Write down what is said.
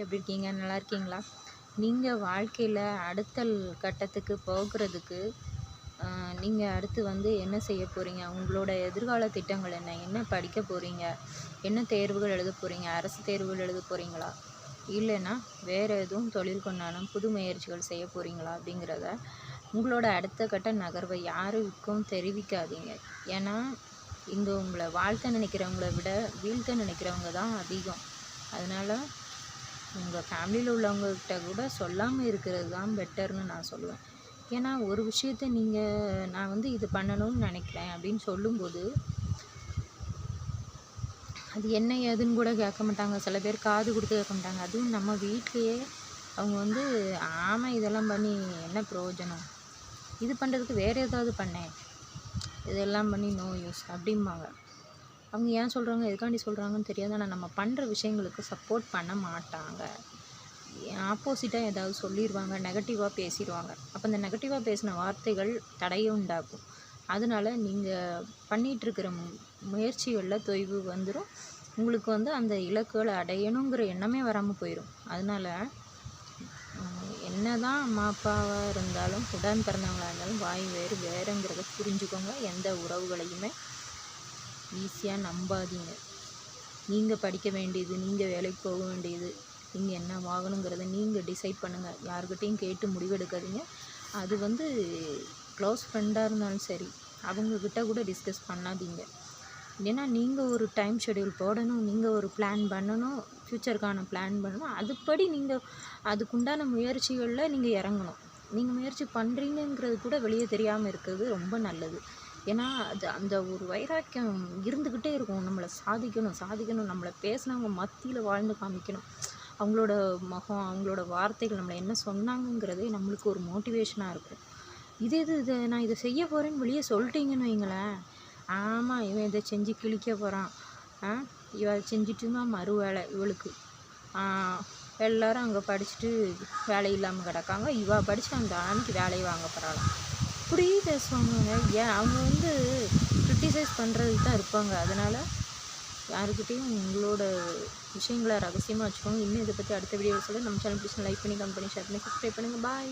எப்படி இருக்கீங்க? நல்லா இருக்கீங்களா? நீங்கள் வாழ்க்கையில் அடுத்த கட்டத்துக்கு போகிறதுக்கு நீங்கள் அடுத்து வந்து என்ன செய்ய போகிறீங்க உங்களோட எதிர்கால திட்டங்கள் என்ன? என்ன படிக்க போகிறீங்க என்ன தேர்வுகள் எழுத போகிறீங்க அரசு தேர்வுகள் எழுத போகிறீங்களா இல்லைன்னா வேறு எதுவும் தொழில் கொண்டாலும் புது முயற்சிகள் செய்ய போகிறீங்களா அப்படிங்கிறத உங்களோட அடுத்த கட்ட நகர்வை யாருக்கும் தெரிவிக்காதீங்க. ஏன்னா இங்கே உங்களை வாழ்த்த நினைக்கிறவங்கள விட வீழ்த்த நினைக்கிறவங்க தான் அதிகம். அதனால் உங்கள் ஃபேமிலியில் உள்ளவங்கக்கிட்ட கூட சொல்லாமல் இருக்கிறது தான் பெட்டர்னு நான் சொல்லுவேன். ஏன்னா ஒரு விஷயத்த நீங்கள் நான் வந்து இது பண்ணணும்னு நினைக்கிறேன் அப்படின்னு சொல்லும்போது அது என்ன ஏதுன்னு கூட கேட்க மாட்டாங்க. சில பேர் காது கொடுத்து கேட்க மாட்டாங்க. அதுவும் நம்ம வீட்லேயே அவங்க வந்து ஆமாம் இதெல்லாம் பண்ணி என்ன பிரயோஜனம்? இது பண்ணுறதுக்கு வேறு ஏதாவது பண்ணேன். இதெல்லாம் பண்ணி நோ யூஸ் அப்படிம்பாங்க. அவங்க ஏன் சொல்கிறாங்க எதுக்காண்டி சொல்கிறாங்கன்னு தெரியாது. ஆனால் நம்ம பண்ணுற விஷயங்களுக்கு சப்போர்ட் பண்ண மாட்டாங்க. ஆப்போசிட்டாக ஏதாவது சொல்லிடுவாங்க நெகட்டிவாக பேசிடுவாங்க அப்போ அந்த நெகட்டிவாக பேசின வார்த்தைகள் தடையை உண்டாக்கும். அதனால் நீங்கள் பண்ணிகிட்ருக்கிற முயற்சிகளில் தொய்வு வந்துடும் உங்களுக்கு வந்து அந்த இலக்குகளை அடையணுங்கிற எண்ணமே வராமல் போயிடும் அதனால் என்ன தான் அம்மா அப்பாவாக இருந்தாலும் உடன் பிறந்தவங்களாக இருந்தாலும் வாய் வேறு வேறுங்கிறத புரிஞ்சுக்கோங்க. எந்த உறவுகளையுமே ஈஸியாக நம்பாதீங்க. நீங்கள் படிக்க வேண்டியது நீங்கள் வேலைக்கு போக வேண்டியது நீங்கள் என்ன வாங்கணுங்கிறத நீங்கள் டிசைட் பண்ணுங்கள் யாருக்கிட்டேயும் கேட்டு முடிவெடுக்காதீங்க. அது வந்து க்ளோஸ் ஃப்ரெண்டாக இருந்தாலும் சரி அவங்கக்கிட்ட கூட டிஸ்கஸ் பண்ணாதீங்க. ஏன்னா நீங்கள் ஒரு டைம் ஷெடியூல் போடணும் நீங்கள் ஒரு பிளான் பண்ணணும் ஃப்யூச்சருக்கான பிளான் பண்ணணும். அதுபடி நீங்கள் அதுக்குண்டான முயற்சிகளில் நீங்கள் இறங்கணும். நீங்கள் முயற்சி பண்ணுறீங்கங்கிறது கூட வெளியே தெரியாமல் இருக்கிறது ரொம்ப நல்லது. ஏன்னா அது அந்த ஒரு வைராக்கியம் இருந்துக்கிட்டே இருக்கும். நம்மளை சாதிக்கணும் சாதிக்கணும். நம்மளை பேசினவங்க மத்தியில் வாழ்ந்து காமிக்கணும். அவங்களோட முகம் அவங்களோட வார்த்தைகள் நம்மளை என்ன சொன்னாங்கங்கிறதே நம்மளுக்கு ஒரு மோட்டிவேஷனாக இருக்கும். இதே இது இதை நான் இதை செய்ய போகிறேன்னு வெளியே சொல்லிட்டீங்கன்னு வைங்களேன். ஆமாம் இவன் இதை செஞ்சு கிழிக்க போகிறான் ஆ இவள் செஞ்சிட்டுமா மறு வேலை இவளுக்கு. எல்லோரும் அங்கே படிச்சுட்டு வேலை இல்லாமல் கிடக்காங்க. இவள் படித்து அந்த அன்னைக்கு வேலையை வாங்க போகிறாளாம் அப்படி பேசுவாங்க ஏன்? அவங்க வந்து க்ரிட்டிசைஸ் பண்ணுறதுக்கு தான் இருப்பாங்க. அதனால் யாருக்கிட்டேயும் உங்களோட விஷயங்களை ரகசியமாக வச்சுக்கோங்க. இன்னும் இதை பற்றி அடுத்த வீடியோ சொல்ல. நம்ம சேனல் பிடிச்சி லைக் பண்ணி கம்பெனி ஷேர் பண்ணி சப்ஸ்கிரைப் பண்ணுங்கள் பாய்